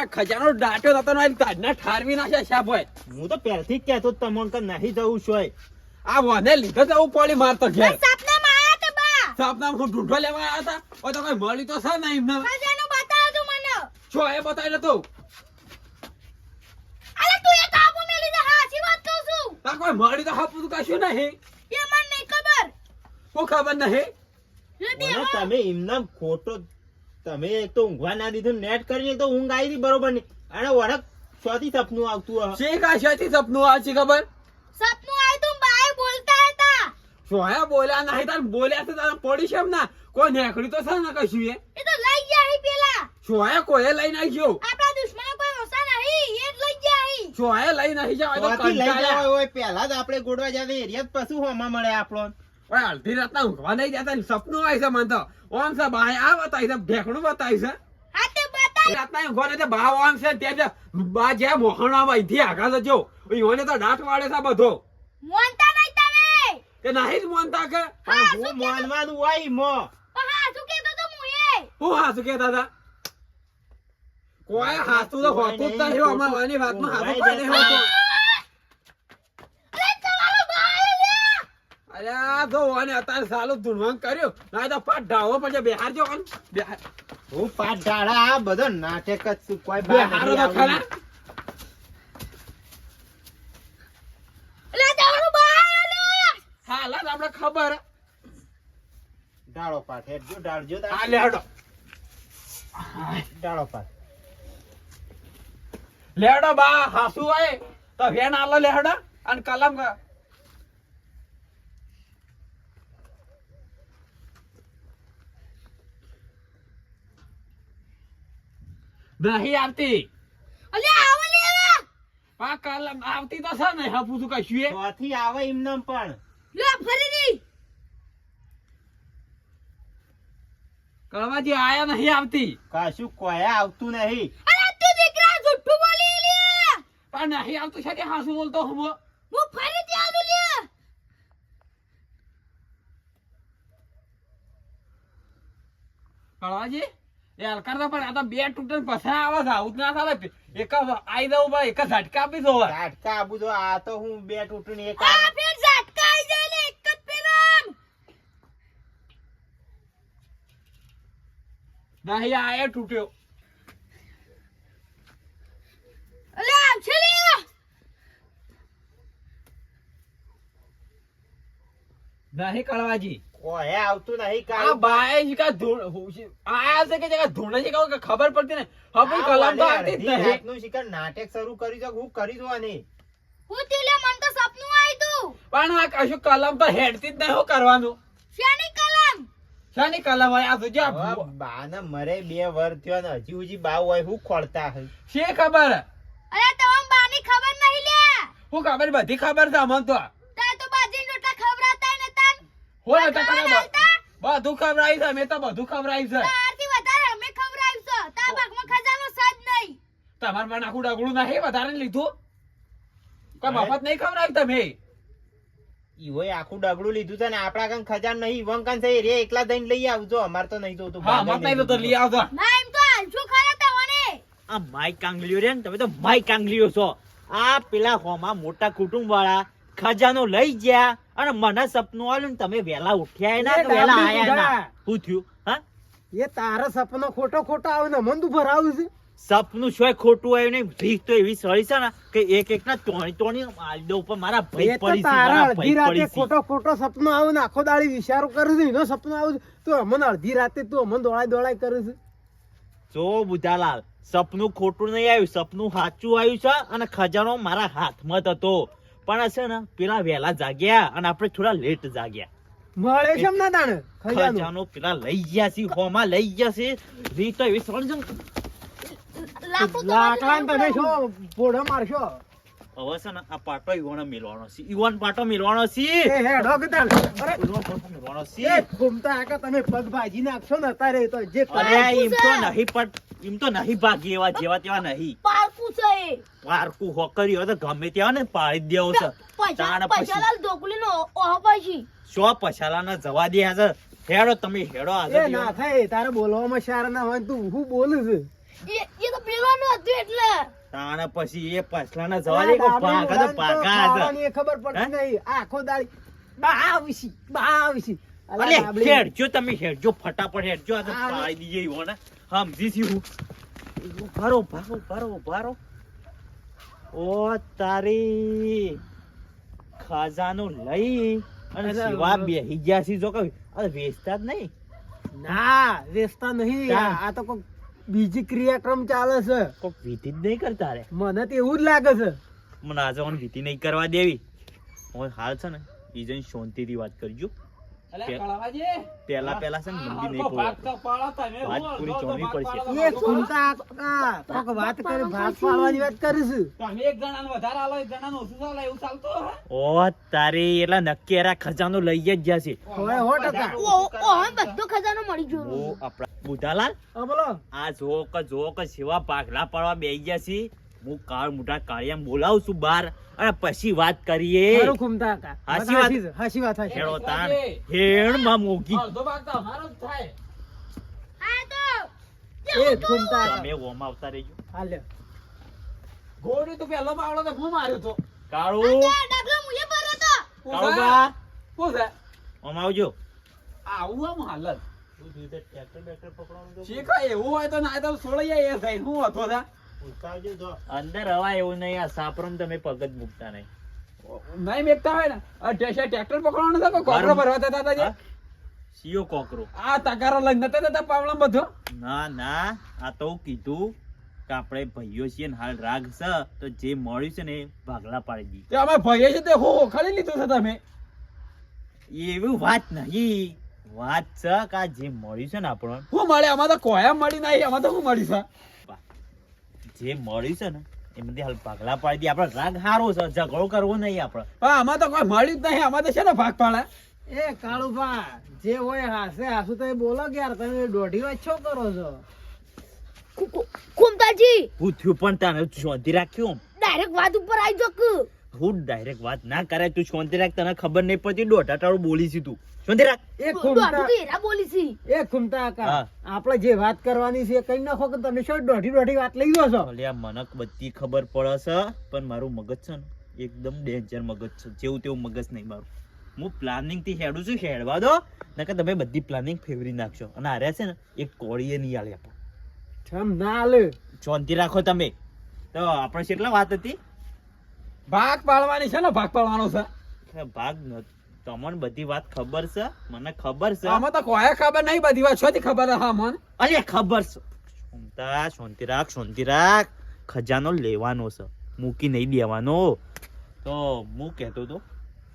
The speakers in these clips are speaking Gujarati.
કોઈ ખજાનો દાટ્યો થતો ને તાજના ઠારવી નાખ્યા શાપ હોય. હું તો પહેલથી જ કહેતો તમને કે નહીં જવું છું આ વને લીધો જવું પોળી મારતો ઘેર. સપનામાં આયા તે બા. સપના હું ઢૂંઢો લેવા આવ્યા હતા? ઓ તો કઈ મળી તો છે નહીં એમને? ખજાનો બતાવ તું મને. છો એ બતાવી નતો અરે તું એ કાબુ મેલી દે હાચી વાત કહું છું. તા કોઈ મળી તો હાપું કશું નહીં? એ મને નહીં ખબર. કોઈ ખબર નહીં. તમે એમના ખોટો તમે એક તો ઊંઘવા ના દીધું નેટ કરીને તો ઊંઘ આવી હતી બરોબરની. અને વળક ચોથી સપનું આવતું હશે. શી કાશિયાથી સપનું આવે છે ખબર? સપનું આયું તું બાય બોલતા હતા. સોયા બોલ્યા નહીં તાર બોલ્યા તો તારે પડી છે ના. કોઈ નેકડી તો છે ને કશું એ? એ તો લઈ ગયા હી પેલા. સોયા કોઈ લઈને આવી ગયો આપણા દુશ્મનો કોઈ ઓછા નહીં એ જ લઈ ગયા હી. સોયા લઈને આવી જાવ તો કંટાળ્યા. હોય પહેલા જ આપણે ગોડવા જાવે એરિયા પછી હોમાં મળે આપણો. ઓય અડધી રાતના ઊંઘવા નહીં જતા ને સપનું આવે છે મને તો. ઓમ છે બાય આ બતાવી છે ભેખણું બતાવી છે. હા તે બતાય રાતના ઊંઘવા નહીં બા ઓમ છે તે જે બા જ્યાં મોહણામાં અહીંથી આગળ જજો. ઈવોને તો દાંત વાળે છે બધો. મોનતા નહીં તમે. કે નહીં જ માનતા કે? હા, હોય મો. પણ હા તો મુએ હું હાસુ કે દાદા કોઈ હાસુ તો હોતું જ નહીં અમારી વાતમાં હાસુ પડે હોતું અરે તમારો બાય લે અરે આ જો વાની અત્યારે સાલું ધૂણવાન કર્યું. ના તો પાટ ઢાળવો પછી બિહાર જો કોણ બિહાર. હું પાટ ઢાળા આ બધો નાટક જ છું. કોઈ બહાર તો ખરા. હાલ આપણે ખબર. ડાળો પાટ હેડજો ડાળજો. આ લેડો ઢાળો પાટ. લેડો બા હાસુ હોય તો વેન આલો લેડો અને કલમ નહીં આવતી. અલે આવો લે આ કલમ આવતી તો છે ને હપું તું કશું એ. ચોથી આવે એમને પણ. લે ફરીથી કળવાજી આયા નહીં આવતી. કશું કોઈ આવતું નહીં. અરે તું દીકરા જુઠ્ઠું બોલી લે. પણ નહીં આવતું છે કે હાસુ બોલતો હું હું? ફરીથી આવું લે. કળવાજી? એ હલકાર તો પણ આ તો બે તૂટે પછા આવે છે આવું ના ચાલે એક આઈ દઉં ભાઈ એક ઝટકા આપી દો ઝાટકા આબુ તો આ તો હું બે તૂટણી એક આ ઝટકા આઈ જાય લે એક જ પેરામ નહીં આ એ તૂટ્યો. નહીં કળવાજી. કોઈ આવતું નહીં આ કાંઈ. બાએ જ કા ધૂળ હું- આયા છે કે જગા ધૂળ છે કે ખબર પડતી ને હવે આ તો વાલે જ નહીં. રાતનું શિકાર નાટક શરૂ કર્યું છે હું કરી દો નહીં હું તું મન તો સપનું આઈ તું. પણ આ કશું કલમ તો હેડતી જ નહીં શું કરવાનું. શેની કલમ? શાની કલમ હોય? આ તો જો આ હવે બાને મરે બે વર થયો ને હજી હજી બાવ હોય હું ખોળતા શી ખબર? અરે તમ બાની ખબર નહીં લે. હું ખબર બધી ખબર છે અમને તો બાજી રોટલા ખવરાતા ને તાન હોય તો ખબર આવતા? બધું ખબરાય છે મેં તો બધું ખબરાય છે. તારથી વધારે અમે ખવરાવશો તાર ભાગમાં ખજાનો સજ નહીં. તમારે મને આખું ડગળું નહીં વધારે લીધું? કોઈ મફત નહીં ખવડાવી તમે? ઈવોય આખું ડગડું લીધું છે ને આપડા કન ખજાન નહીં વંકન કન છે રે એકલા દઈને લઈ આવજો. અમાર તો નહીં જોતું હા મત નહીં તો લઈ આવજો. ના એમ તો હાલશું ખરા તવને આ માય કાંગલીઓ રે ને તમે તો માઈક કાંગલીઓ છો. આ પેલા હોમાં મોટા કુટુંબ વાળા ખજાનો લઈ ગયા. અને મને સપનું આવ્યું ને તમે વેલા ઉઠ્યા ના કે વેલા આયા ના. થયું? હા? એ તારા સપનો ખોટો ખોટો આવે ને મન તું આવ્યું છે. સપનું શું ખોટું આવ્યું નહીં? ભીખ તો એવી સળી છે ને કે એક એક ના તોણી તોણી આલડો ઉપર મારા ભાઈ પડી તારા અડધી રાતે ખોટો ખોટો સપનો આવ્યો ને આખો દાડી વિચારો કરું છું એનો સપનો આવ્યો છે. તો અમને અડધી રાતે તું અમને દોડાય દોડાય કરે છે. જો બુધાલાલ સપનું ખોટું નહીં આવ્યું સપનું સાચું આવ્યું છે અને ખજાનો મારા હાથમાં જ હતો. પણ છે ને પેલા વહેલા જાગ્યા અને આપણે થોડા લેટ જાગ્યા. મળે છે ના તાણે ખજાનો પેલા લઈ ગયા છે હોમાં લઈ ગયા છે. રીતો તો એવી સળી છે ને લાકડું તમે શું પોડો. મારશો. હવે છે ને આ પાટો ઈવોને મેલવાનો છે. ઈવોન પાટો મિલવાનો છે. એ હેડો કે તાણે અરે ઈવોન છે. ઘૂમતા આકા તમે પગ ભાજી નાખશો ને તારે તો જે અરે એમ તો નહીં પટ એમ તો નહીં ભાગી એવા જેવા તેવા નહીં. પારકું છે એ. પારકું હોકરી હોય તો ગમે ત્યાં ને પાડી દેવો છે. પૈસા તાણ પછી. પૈસાલાલ ઢોકલીનો ઓહ પછી. સો પછાલાના જવા દે છે હેડો તમે હેડો એ ના થાય તારે બોલવામાં શાર ના હોય તું હું બોલું છું? એ એ તો પેલાનો હતું એટલે. તાણે પછી એ પછલાના જવા દે કોઈ ભાગા તો પાકા હતા. ખબર પડતી નહીં. આખો દાડી બાવીસી બાવીસી બા આવશી. અલા. હેડજો તમે હેડજો ફટાફટ હેડજો. આ તો પાડી દઈએ ઈવોને. સમજી છી હું. ભારો ભારો ભારો ભારો ઓ તારી ખજાનો લઈ અને અરે. બેહી ગયા છે જો કે વેચતા જ નહીં. ના વેચતા નહીં. આ તો કોઈ બીજી ક્રિયાક્રમ ચાલે છે. કોક વિધિ જ નહીં કરતા રે. મને તો એવું જ લાગે છે. મને આજે મને વિધિ નહીં કરવા દેવી. હું હાલ છે ને બીજાની શાંતિથી વાત કરજો. પેલા પેલા છે ને મંદી નહીં. વાત પૂરી ભાગ પડશે. એ તો ખૂંટા વાત કરી ભાગ પાડવાની વાત કરીશું તમે એક જણાને વધારે આલો, એક જણાને ઓછું ચાલે, એવું ચાલતો ઓ તારે એટલા નક્કી એરા ખજાનો લઈ જ ગયા છે. ઓ ઓ હવે બધો ખજાનો મળી ગયો. ઓ આપણા બુધાલાલ હા, બોલો. આ જોક જોક સેવા પાઘલા પાડવા બેસી ગયા છે. હું કાળ મોટા કાળિયા બોલાવું છું બાર. અને પછી વાત કરીએ. ખરું ખૂમતા કા હાસી વાત. હાસી વાત હાચી. હેડો તાણ. હેડમાં મોગી. તો અમારો જ થાય. હા તો. એ ખૂમતા મે ઓમ આવતા રહેજો. હાલ્યો. ગોડી તો પેલો બાવળો તો હું માર્યો તો. કાળો. ડગલો મુયે ભર્યો તો. કાળો બા. શું ઓમ આવજો. આવું આમ હાલત. શીખાય એવું હોય તો ના તો છોડી એ થાય. હું હતો તા? અંદર હવા એવું નહીં આ સાપરમ તમે પગ જ મૂકતા નહીં. નહીં મેકતા હોય ને? આ ટ્રેક્ટર પકડવાનું છે કોકરો ભરવા જતા હતા જે? હા? કોકરો. આ તકારો લઈને નતા જતા પાવળા બધો? ના ના આ તો કીધું કે આપણે ભાઈઓ છીએ ને હાલ રાગ છે તો જે મળ્યું છે ને એ ભાગલા પાડી દી. અમે ભાઈએ છે તે હો ખાલી લીધું છે તમે. એવી વાત નહીં. વાત છે કે આ જે મળ્યું છે ને આપણને હું મળે? અમારે તો કોયા મળી નહીં અમારે તો શું મળી છે? જે મળ્યું છે ને એમાંથી હાલ ભાગલા પાડી દી. આપણે રાગ હારો છે ઝઘડો કરવો નહીં આપણે. પણ આમાં તો કોઈ મળ્યું જ નહીં આમાં તો છે ને ભાગ પાડે. એ કાળુભા જે હોય હાસે હાસુ તો એ બોલો કે યાર તમે દોઢી વાત છો કરો છો? કુમતાજી હું થયું પણ તને શોધી રાખ્યું ડાયરેક્ટ વાત ઉપર આવી જો હું ડાયરેક્ટ વાત ના કરે તું શાંતિ રાખ તને ખબર નહીં પડતી દોઢ ટાળું બોલી છે તું. શાંતિ રાખ એ ખૂમતા દોઢું બોલી છી એ ખૂમતા કા આપણે જે વાત કરવાની છે કઈ નાખો કે તમે શું દોઢી દોઢી વાત લઈ ગયો છો? એટલે આ મનક બધી ખબર પડે છે પણ મારું મગજ છે ને એકદમ ડેન્જર મગજ છે. જેવું તેવું મગજ નહીં મારું. હું પ્લાનિંગથી હેડું છું હેડવા દો નકર તમે બધી પ્લાનિંગ ફેવરી નાખશો. અને આ છે ને એક કોળીએ નહીં આલે આપણે. ના આલે. શાંતિ રાખો તમે. તો આપણે કેટલા વાત હતી. ભાગ પાડવાની છે ને ભાગ પાડવાનો છે. ભાગ તમને બધી વાત ખબર છે? મને ખબર છે. આમાં તો કોઈ ખબર નહીં બધી વાત છોથી ખબર હા મન. અરે ખબર છે. શાંતા શાંતિ રાખ શાંતિ રાખ. ખજાનો લેવાનો છે. મૂકી નહીં દેવાનો. તો હું કહેતો તો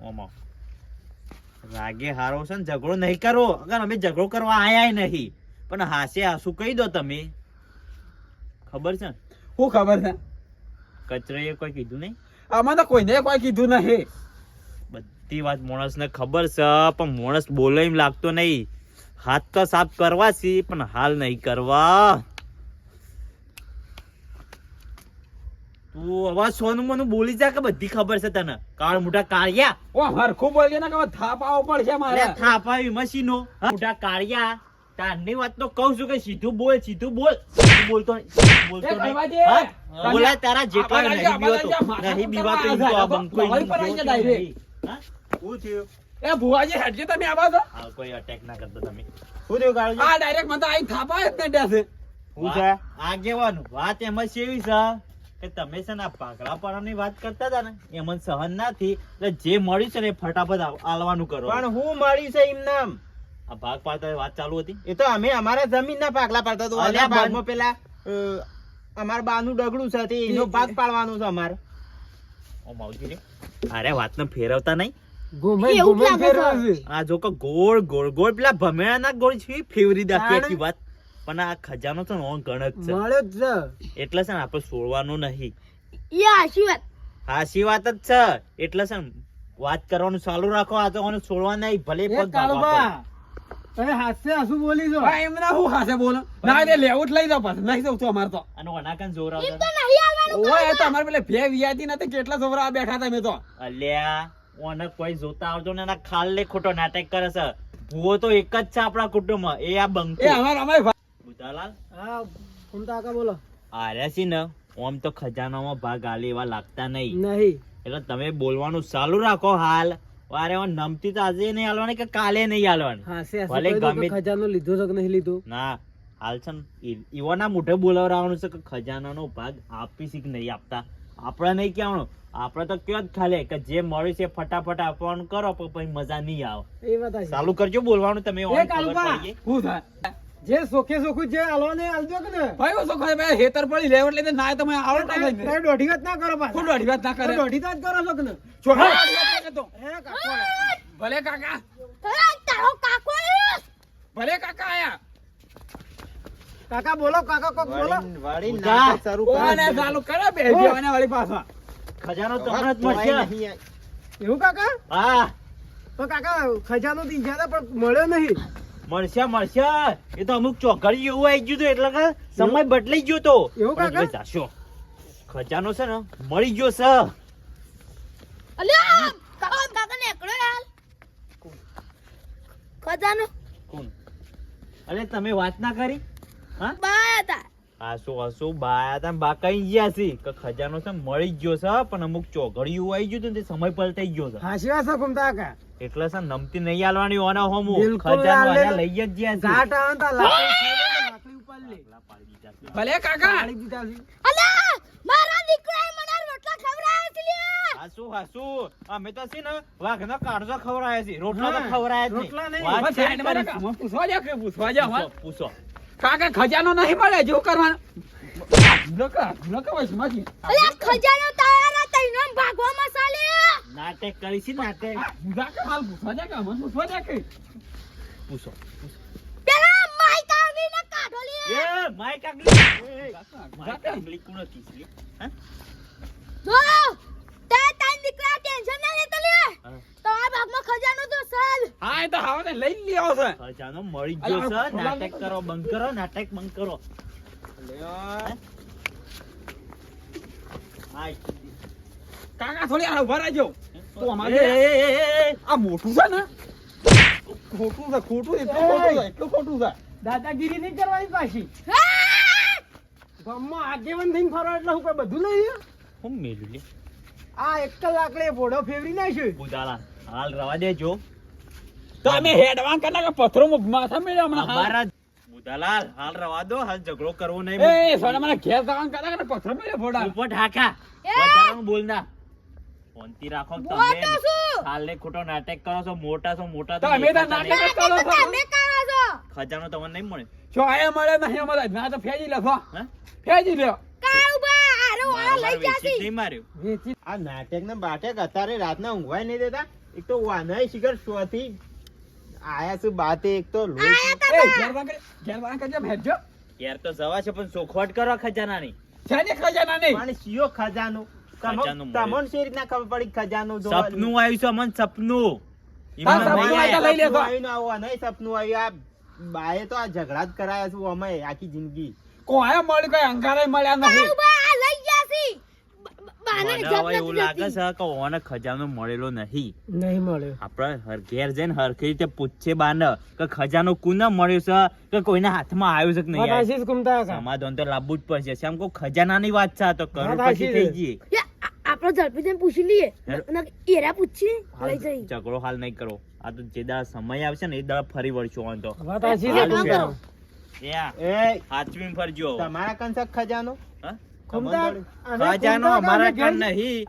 ઓમાં રાગે હારો છે ને ઝઘડો નહીં કરો. અગર અમે ઝઘડો કરવા આયા નહીં. પણ હાસે હાસુ કહી દો તમે. ખબર છે? ને શું ખબર છે. કચરાએ કોઈ કીધું નહીં? આમાં તો કોઈને કોઈ કીધું નહીં. બધી વાત માણસને ખબર છે પણ માણસ બોલે એમ લાગતો નહીં. હાથ તો સાફ કરવા છે પણ હાલ નહીં કરવા. તું હવે સોનું મનું બોલી જા કે બધી ખબર છે તને. કાળ મોટા કાળિયા. ઓ હરખું બોલીએ ને કે થાપ આવો પડશે મારે. થાપાવી મશીનો? મોટા કાળિયા. તારની વાત તો કહું છું કે સીધું બોલ સીધું બોલ. બોલતો બોલતો નહીં. બોલાય તારા જેટલા નહીં બીવાતો નહીં બીવાતો તો. આ પર બંકો હું? પર નહીં. થયું? એ ભુવાજી હેડજો તમે આવા છો હા, કોઈ અટેક ના કરતો તમે. શું થયું કાળજી? આ ડાયરેક્ટ મને આઈ થાપા જ ને ડેસે હું છે? વાત- આગેવાનું વાત એમ છે એવી છે કે તમે છે ને પાકડા પાઘડા પાડવાની વાત કરતા હતા ને એમ સહન નથી એટલે જે મળ્યું છે ને એ ફટાફટ આલવાનું કરો. પણ હું મળી છે એમ નામ? આ ભાગ પાડતા વાત ચાલુ હતી? એ તો અમે અમારા જમીન ના પાકલા પાડતા તો અલ્યા ભાગમાં પેલા અમાર બાનું ડગડું છે એનો ભાગ પાડવાનો છે અમારે. ઓ માવજી રે અરે વાતને ફેરવતા નહીં. આ જો કે ગોળ ગોળ ગોળ પેલા ભમેડાના ગોળ છે ફેવરી દાખી આખી વાત. પણ આ ખજાનો છે ને ગણક છે. મળ્યો જ છે. એટલે છે ને આપણે છોડવાનું નહીં. એ આશી વાત. હાસી વાત જ છે. એટલે છે વાત કરવાનું ચાલુ રાખો આ તો કોને છોડવા નહીં ભલે પગ તમે હાથે હાસુ બોલી છો. હા એમને હું હાથે બોલો? ના તે લેવું જ લઈ જાવ પાછું. નહીં જવું તું અમારે તો. અને વનાકન જોર એમ આવતા તો નહીં આવવાનું ઓય તો અમારે પેલે ભે વિયાતી નથી કેટલા છોકરા બેઠા તમે તો? અલ્યા ઓને કોઈ જોતા આવતો ને ના ખાલ લે ખોટો નાટક કરે છે. ભૂવો તો એક જ છે આપણા કુટુંબમાં. એ આ બંકો. એ અમારે અમાર બુધાલાલ હા ઘૂમતા કાકા બોલો. આર્યા છે ને ઓમ તો ખજાનામાં ભાગ આલે એવા લાગતા નહીં. નહીં. એટલે તમે બોલવાનું ચાલુ રાખો હાલ. વારે નમતી તો આજે નહીં હાલવાની કે કાલે નહીં હાલવાની? હા ભલે ગમે- ખજાનો લીધો છે કે નહીં લીધો? ના હાલ છે ને ઈ- ઈવાના મોઢે બોલાવવાનું છે કે ખજાનાનો ભાગ આપી કે નહીં આપતા? આપણે નહીં કહેવાનું. આપણે તો કયો જ ખાલી કે જે મળ્યું છે ફટાફટ આપવાનું કરો પણ પછી મજા નહીં આવે. એ વાત ચાલુ કરજો બોલવાનું તમે. શું થાય? જે સોખે સોખું જે આલવાને આલજો કે ને. ભાઈ ખાય ભાઈ હેતર પડી લેવટ લઈને ના તમે આવડે ના તમે લઈને દોઢી વાત ના કરો પાછો. ખોટું દોઢી વાત ના કરે? દોઢી વાત કરો છો કે ને? કરતો. હે કાકો ભલે કાકા. અરે તારો કાકો ભલે કાકા આયા. કાકા બોલો કાકા કોક બોલો. વાડી ના શરૂ કરે. ઓને ચાલુ કરે બે જવાને વાળી પાછા. ખજાનો તમને જ મળશે. એવું કાકા? હા. તો કાકા ખજાનો તો પણ મળ્યો નહીં. મળશે મળશે. એ તો અમુક ચોકડી એવું આવી ગયું હતું એટલે કે સમય બદલાઈ ગયો તો. એવું કાકા? જાશો. ખજાનો છે ને મળી ગયો છે. અલ્યા કાકા કાકા નેકળો યાર. ખજાનો. કોણ? અરે તમે વાત ના કરી? હા? બાય હતા. આસો આસો બાયા તા બા કઈ ગયા છે? કે ખજાનો છે મળી જ ગયો છે પણ અમુક ચોઘડિયું આવી ગયું હતું તે સમય પલટાઈ ગયો છે. હાસી શિવા સકુમ કાકા? એટલે છે નમતી નહીં આલવાની ઓના હોમું ખજાનો. આયા લઈ જ છે ઘાટ આવે તો લાકડી જાય લાકડી ઉપાડી લે. લાકડા. ભલે કાકા પાડી દીધા છે. અલ્યા મારા દીકરાએ મને રોટલા ખવડાવ્યા છે. હાસુ હાસુ અમે તો છે ને વાઘનો કાઢજો ખવડાયા છે રોટલા તો હા, છે રોટલા નહીં નહીં. વાત છે સાઈડમાં કરી રાખો. છું. મને પૂછવા જા કે પૂછવા જા. પૂછો, પૂછો કાકા ખજાનો નહીં મળે જો કરવાનો નકા નકા વચમાંથી. અલ્યા ખજાનો તારા તૈનો ભાગવા મસાલે નાટક કરી છે નાટક. પૂછા. કે હાલ પૂછવા દે કે મન પૂછવા દે કે પૂછો પેલા માઈક આવીને કાઢો લ્યા એ માઈક આગલી માઈક આગલી કોણ હતી? છે? હા? જો તે તાન દીકરા ટેન્શન ના લેતો લે. હા. તમારા ભાગમાં ખજાનો તો સર. હા એ તો હાવને લઈ લ્યો છે. ખજાનો મળી ગયો છે. નાટક કરો બંધ કરો નાટક બંધ કરો. લ્યો. હાય. કાકા થોડી આ ઊભા રહેજો. તો અમારે એ, એ, એ, એ. આ મોટું છે ને? ખોટું છે ખોટું એટલું ખોટું છે એટલું ખોટું છે. દાદાગીરી નહીં કરવાની પાછી. ગામમાં આગેવાન થઈને ફરો એટલે હું કોઈ બધું લઈ હું મેલું લે. આ એક કલાકડે ભોળો ફેવરી નાખ્યો બુધાલા હાલ રવા દેજો. તો અમે હેડવાન કરતા કે પથ્થરો માથા મેળ્યા હમણાં? હાલ. અમારા હાલ રવા દો હાલ ઝઘડો કરવો નહીં. એ સોના મને ઘેર જવાનું કરતા કે પથ્થરો મેળ્યા ફોડા ઉપર ઢાકા બોલના ફોનથી રાખો તમે. શું? ખોટો નાટક કરો છો મોટા છો મોટા તો તો અમે તો દેખાતા નાટક કરો છો. તમે કરો છો. ખજાનો તમને નહીં મળે? જો આયા મળે નહીં અમારે ના તો ફેજી લેખો ફેજી લ્યો. કાળુબા આરો વાળા લઈ વેચી નહીં માર્યો. આ નાટક ને બાટક અત્યારે રાતના ઊંઘવાય નહીં દેતા. એક તો વાનાય શિખર શોથી આયા છું બાતે એક તો લોહી એ ઘેર ઘેર તો જવા છે પણ સોખવટ કરો ખજાનાની. ની ખજાના નહીં પણ શિયો ખજાનો? ખજાનો. તમને શી રીતના ખબર પડી ખજાનો જો સપનું આવ્યું છે અમને સપનું. સપનું આવ્યું આયા. લઈ લેતો. આવ્યું ને આવું નહીં સપનું આવ્યું. આ બાએ તો આ ઝઘડા જ કરાયા છું અમે આખી જિંદગી. કોઈ મળ્યું કઈ અંગારે મળ્યા નથી. ખજાનો મળેલો નહીં. નહીં મળ્યો. આપણે હર ઘેર જઈને હરખી રીતે પૂછે બાને કે ખજાનો કોને મળ્યો છે કે કોઈના હાથમાં આવ્યો છે કે નહીં સમાધાન તો લાવવું જ પડશે. શેમ કહું ખજાનાની વાત છે તો થઈ. જઈએ આપણે ઝડપી જઈને પૂછી લઈએ. ન- ન- એરા પૂછી લઈ જઈ ઝઘડો હાલ નહીં કરો. આ તો જે દાડા સમય આવશે ને એ દાડા ફરી વળશું આમ તો. વાત. એ હાચવીને ફરજો. તમારા કંસક ખજાનો? અમારા નહીં.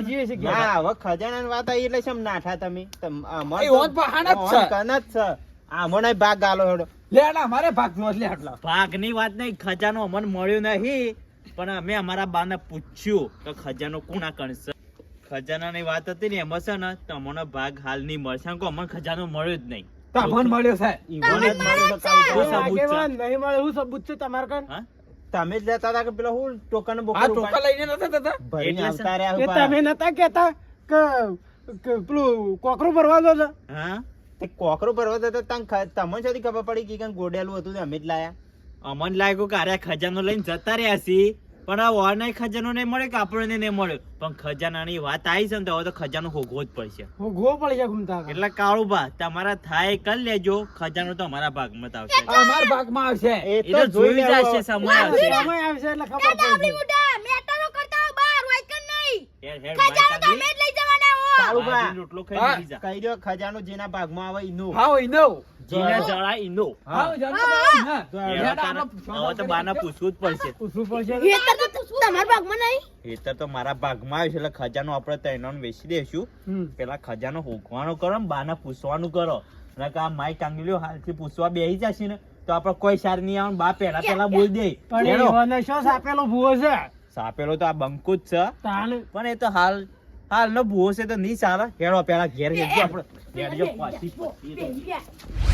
જીવે છે. ના હવે વાત આવી એટલે નાઠા તમે? આમાં ઓન પહાડ જ છે. કન જ છે. આમાં ભાગ ગાલો હેડો. લેડા મારે ભાગ લે આટલા. ભાગની વાત નહીં ખજાનો અમને મળ્યો નહીં. પણ અમે અમારા બાને પૂછ્યું કે ખજાનો કોના કણ ખજાના ખજાનાની વાત હતી ને એમાં છે ને તમને ભાગ હાલ નહીં મળશે. કે અમને ખજાનો મળ્યો જ નહીં. તમને મળ્યો સાહેબ. ઈવોને જ મળ્યો સાહેબ શું એ છે? નહીં મળે હું સબૂત છે તમારે કાન તમે જ લેતા હતા કે પેલો હું ટોકન આ ટોકન ટોકા લઈને નતા હતા ભાઈ એટલે આવતા રહ્યા તમે નતા કેતા કે પેલું કોકરો ભરવા દો હા? તે કોકરો ભરવા દો તો તમને શોધી ખબર પડી કે કઈ ગોડેલું હતું અમે જ લાયા. અમને લાગ્યું કે અરે ખજાનો લઈને જતા રહ્યા છીએ પણ આ વારનાય ખજાનો નહીં મળે કે આપણને નહીં મળ્યો પણ ખજાનાની વાત આવી છે ને તો હવે તો ખજાનો હોગવો જ પડશે. હું ગો પડી જાય ઘૂમતા એટલે કાળુ કાળુબા તમારા થાય કરી લેજો. ખજાનો તો અમારા ભાગમાં જ આવશે. અમારા ભાગમાં આવશે. એ તો જોઈ જશે સમય. આવશે સમય આવશે એટલે ખબર પડશે. મેટરો કરતા બહાર હોય કે નહીં? ખજાનો તો અમે રોટલો. કહી દો ખજાનો જેના ભાગમાં આવે એનું હા હોય નો જળા ઈનો. હા. જલ્દી હા. હા. હા. એવા હેડ તારા- આપણે હવે તો બાના પૂછવું જ પડશે. પૂછવું પડશે. ખેતર તો તમારા ભાગમાં નહીં? હેતર તો મારા ભાગમાં આવ્યું છે એટલે ખજાનો આપણે તૈનાન વેચી દેશું. પેલા ખજાનો હોકવાનો કરો ને બાના પૂછવાનું કરો. અને કે આ માઈ કાંગલીઓ હાલથી પૂછવા બેસી જશે ને તો આપણે કોઈ સાર નહીં આવે બા પેલા પેલા બોલ દે. પણ. શું સાપેલો ભૂવો છે? સાપેલો તો આ બંકુ જ છે. પણ એ તો હાલ હાલ નો ભૂવો છે તો નહીં ચાલે હેડો પેલા ઘેર હેડજો આપણે પાછી. બેસી ગયા.